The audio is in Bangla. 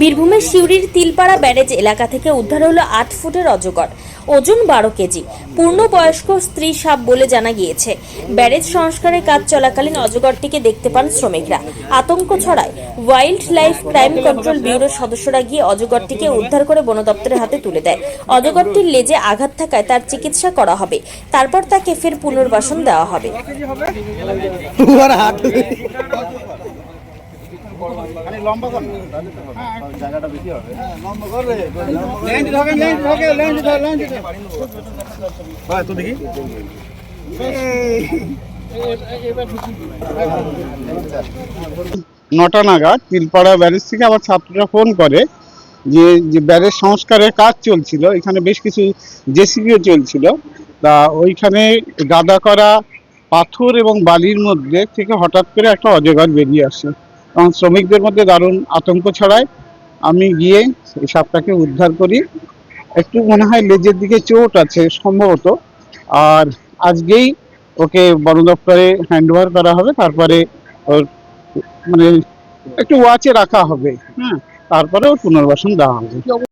বীরভূমের সিউড়ির তিলপাড়া ব্যারেজ এলাকা থেকে উদ্ধার হলো আট ফুটের অজগর, ওজন বারো কেজি। পূর্ণবয়স্ক স্ত্রী সাপ বলে জানা গিয়েছে। ব্যারেজ সংস্কারের কাজ চলাকালীন অজগরটিকে দেখতে পান শ্রমিকরা। আতঙ্ক ছড়ায়। ওয়াইল্ড লাইফ ক্রাইম কন্ট্রোল ব্যুরোর সদস্যরা গিয়ে অজগরটিকে উদ্ধার করে বন দপ্তরের হাতে তুলে দেয়। অজগরটির লেজে আঘাত থাকায় তার চিকিৎসা করা হবে। তারপর তাকে ফের পুনর্বাসন দেওয়া হবে। খালি লম্বা কর জায়গাটা বেশি হবে। লম্বা লেন্স ঢোকে লেন্স ঢোকে লেন্স ধর লেন্স ধর। তো দেখি নটা নাগাদ তিলপাড়া ব্যারেজ থেকে আমার ছাত্ররা ফোন করে যে যে ব্যারেজ সংস্কারের কাজ চলছিল এখানে বেশ কিছু জেসিবিও চলছিল। তা ওইখানে গাদা করা পাথর এবং বালির মধ্যে থেকে হঠাৎ করে একটা অজগর বেরিয়ে আসে। এবং শ্রমিকদের মধ্যে দারুণ আতঙ্ক ছড়ায়। আমি গিয়ে এই সাপটাকে উদ্ধার করি। একটু মনে হয় লেজের দিকে চোট আছে সম্ভবত। আর আজকেই ওকে বন দপ্তরে হ্যান্ড ওভার করা হবে। তারপরে ওর মানে একটু ওয়াচে রাখা হবে। হ্যাঁ তারপরে ওর পুনর্বাসন দেওয়া হবে।